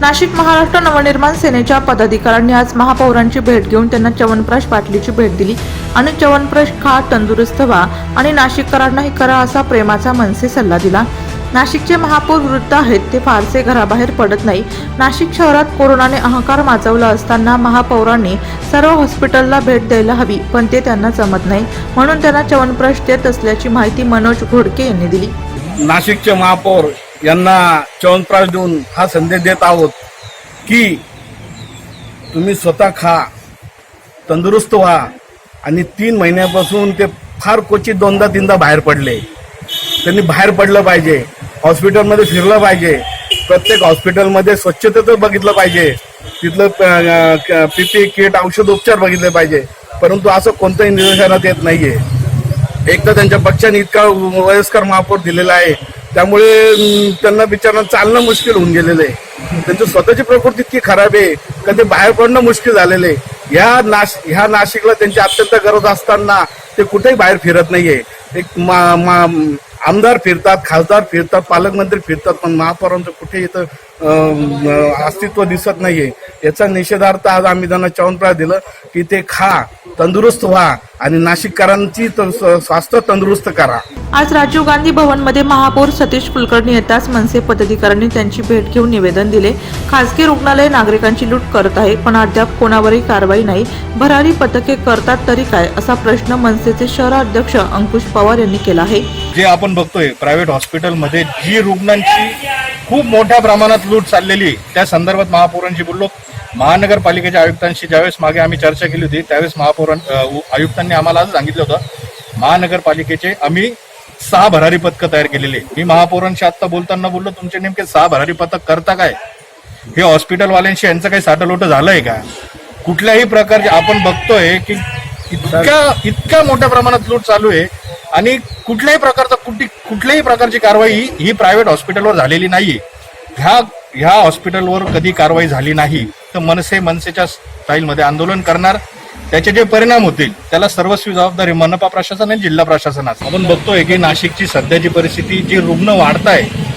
नाशिक महाराष्ट्र नवनिर्माण सेनेच्या पदाधिकाऱ्यांनी आज महापौरांची भेट घेऊन त्यांना च्यवनप्रश पाटलीची भेट दिली. आणि च्यवनप्रश खा तंदुरुस्त व्हा आणि नाशिककरांनाही करा असा प्रेमाचा मनसे सल्ला दिला. नाशिकचे महापौर वृद्ध आहेत ते फारसे घराबाहेर पडत नाही. नाशिक शहरात कोरोनाने अहंकार माजवला असताना महापौरांनी सर्व हॉस्पिटलला भेट द्यायला हवी पण ते त्यांना जमत नाही. म्हणून त्यांना च्यवनप्रश देत असल्याची माहिती मनोज घोडके यांनी दिली. नाशिकचे महापौर यांना च्यवनप्राश देऊन हा संदेश देत आहोत की तुम्ही स्वतः खा तंदुरुस्त व्हा आणि तीन महिन्यापासून ते फार क्वचित दोनदा तीनदा बाहेर पडले. त्यांनी बाहेर पडलं पाहिजे. हॉस्पिटलमध्ये फिरलं पाहिजे. प्रत्येक हॉस्पिटलमध्ये स्वच्छतेचं बघितलं पाहिजे. तिथलं पीपी किट औषध उपचार बघितले पाहिजे. परंतु असं कोणतंही निदर्शनात येत नाहीये. एक तर त्यांच्या पक्षाने इतका वयस्कर महापौर दिलेला आहे. त्यामुळे त्यांना बिचारांना चालणं मुश्किल होऊन गेलेलं आहे. त्यांची स्वतःची प्रकृती इतकी खराब आहे का ते बाहेर पडणं मुश्किल झालेलं आहे. ह्या नाश ह्या नाशिकला त्यांची अत्यंत गरज असताना ते कुठेही बाहेर फिरत नाहीये. एक मा, मा, आमदार फिरतात खासदार फिरतात पालकमंत्री फिरतात पण महापौरांचं कुठे इथं अस्तित्व दिसत नाहीये. याचा निषेधार्थ आज आम्ही त्यांना च्यवनप्राश दिलं की ते खा तंदुरुस्त व्हा. आणि नाशिककरांची त- स- स्वास्थ्य तंदुरुस्त करा. आज राजीव गांधी भवनमध्ये महापौर सतीश कुलकर्णी येताच मनसे पदाधिकाऱ्यांनी त्यांची भेट घेऊन निवेदन दिले. खासगी रुग्णालय नागरिकांची लूट करत आहे पण अद्याप कोणावरही कारवाई नाही. भरारी पथके करतात तरी काय असा प्रश्न मनसेचे शहराध्यक्ष अंकुश पवार यांनी केला आहे. जे आपण बघतोय प्रायव्हेट हॉस्पिटलमध्ये जी रुग्णांची खूप मोठ्या प्रमाणात लूट चाललेली त्या संदर्भात महापौरांशी बोललो. महानगरपालिकेच्या आयुक्तांशी ज्यावेळेस मागे आम्ही चर्चा केली होती त्यावेळेस महापौर आयुक्तांनी आम्हाला असं सांगितलं होतं महानगरपालिकेचे आम्ही सहा भरारी पथकं तयार केलेली मी महापौरांशी आत्ता बोलताना बोललो तुमचे नेमके सहा भरारी पथक करता काय? हे हॉस्पिटलवाल्यांशी यांचं काही साठलोट झालंय का? कुठल्याही प्रकारचे आपण बघतोय की इतक्या इतक्या मोठ्या प्रमाणात लूट चालू आहे आणि कुठल्याही प्रकारचा कुठली कुठल्याही प्रकारची कारवाई ही- प्रायव्हेट हॉस्पिटलवर झालेली नाही ह्या ह्या हॉस्पिटलवर कधी कारवाई झाली नाही. तर मनसे मनसेच्या स्टाईलमध्ये आंदोलन करणार. त्याचे जे परिणाम होतील त्याला सर्वस्वी जबाबदारी मनपा प्रशासन आणि जिल्हा प्रशासनात आपण बघतोय की नाशिकची सध्याची परिस्थिती जी रुग्ण वाढत आहे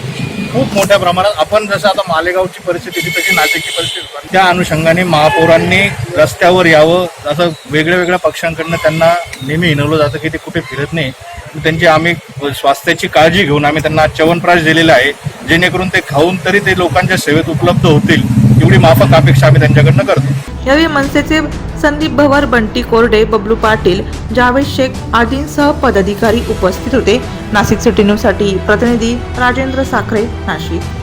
खूप मोठ्या प्रमाणात आपण जसं आता मालेगावची परिस्थिती होती तशी नाशिकची परिस्थिती त्या अनुषंगाने महापौरांनी रस्त्यावर यावं असं वेगळ्या वेगळ्या पक्षांकडनं त्यांना नेहमी हिनवलं जातं की ते कुठे फिरत नाही. त्यांची आम्ही स्वास्थ्याची काळजी घेऊन आम्ही त्यांना च्यवनप्राश दिलेला आहे जेणेकरून ते खाऊन तरी ते लोकांच्या सेवेत उपलब्ध होतील एवढी माफक अपेक्षा आम्ही त्यांच्याकडनं करतो. यावेळी मनसेचे संदीप भवर बंटी कोरडे बबलू पाटील जावेद शेख आदींसह पदाधिकारी उपस्थित होते. नाशिक सिटी न्यूजसाठी प्रतिनिधी राजेंद्र साखरे नाशिक.